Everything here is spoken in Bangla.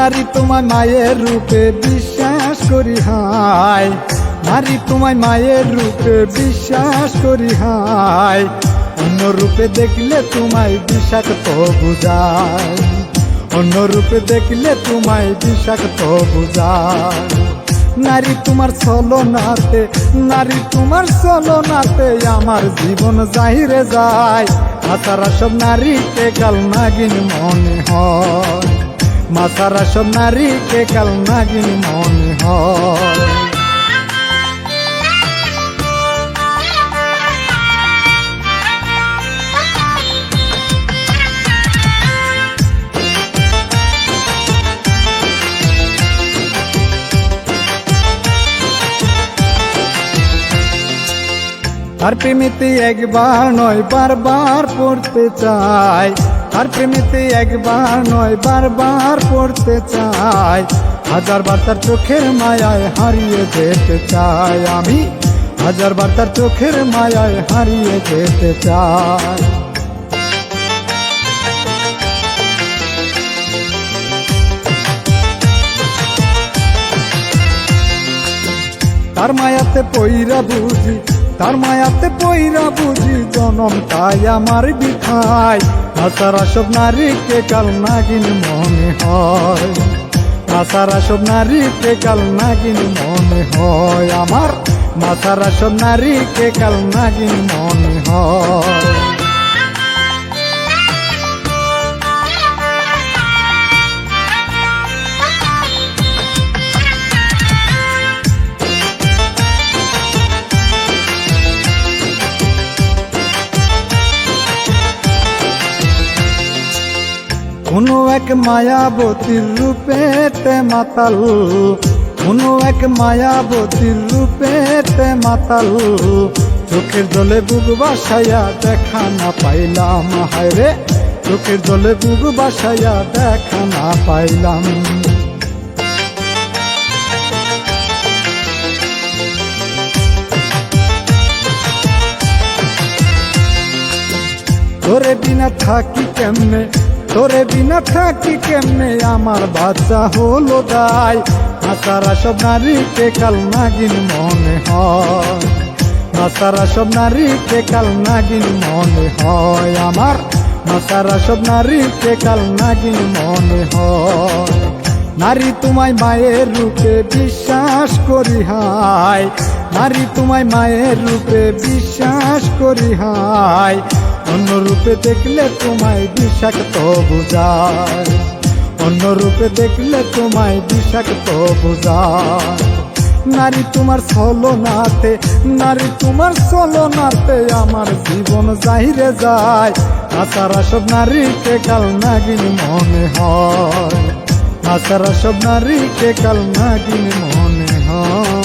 নারী তোমায় মায়ের রূপে বিশ্বাস করি হায় নারী তোমায় মায়ের রূপে বিশ্বাস করি হায় অন্য রূপে দেখলে তোমায় বিষাক্ত বুঝায় অন্য রূপে দেখলে তোমায় বিষাক্ত বুঝায় নারী তোমার নাতে নারী তোমার নাতে আমার জীবন জাহিরে যায়। মাতারা সব নারীকে কাল নাগিন মনে হয়। মাতারা সব নারীকে কাল নাগিন মনে হয়। আর প্রেমিতে একবার নয় বারবার পড়তে চাই আর প্রেমিতে একবার নয়, বারবার পড়তে চাই হাজার তার চোখের মায়ায় হারিয়ে যেতে চাই আমি হাজার তার চোখের মায়ায় হারিয়ে যেতে চাই। তার মায়াতে পইরা বুঝি, তার মায়াতে পইরা বুঝি, জনম তাই আমার বিখায় তাছাড়া সব নারীকে কাল নাগিন মনে হয়। আসারা সব নারীকে কাল নাগিন মনে হয়। আমার মাথারা সব নারীকে কাল নাগিন মনে হয়। কোনো এক মায়াবতীর রূপেতে মাতাল কোনো এক মায়াবতীর রূপেতে মাতাল চোখের জলে বুক বাসায়া দেখা না পাইলাম হায় রে চোখের জলে বুক বাসায়া দেখা না পাইলাম তোরে বিনা থাকি কেমনে তোরে বিনা থাকি কেমনে আমার বাচ্চা হলো দায় নাসারা সব নারীকে কাল নাগিন মনে হয়। নাসারা সব নারীকে কাল নাগিন মনে হয় আমার। নাসারা সব নারীকে কাল নাগিন মনে হয়। নারী তোমায় মায়ের রূপে বিশ্বাস করি হায় নারী তোমায় মায়ের রূপে বিশ্বাস করি হাই। অন্য রূপে দেখলে তোমায় বিষাক্ত বুঝায়। অন্য রূপে দেখলে তোমায় বিষাক্ত বুঝায়। নারী তোমার নাতে নারী তোমার নাতে আমার জীবন জাহিরে যায়। তাছাড়া সব নারীকে কাল নাগিন মনে হয়। তাছাড়া সব নারীকে কাল নাগিন মনে হয়।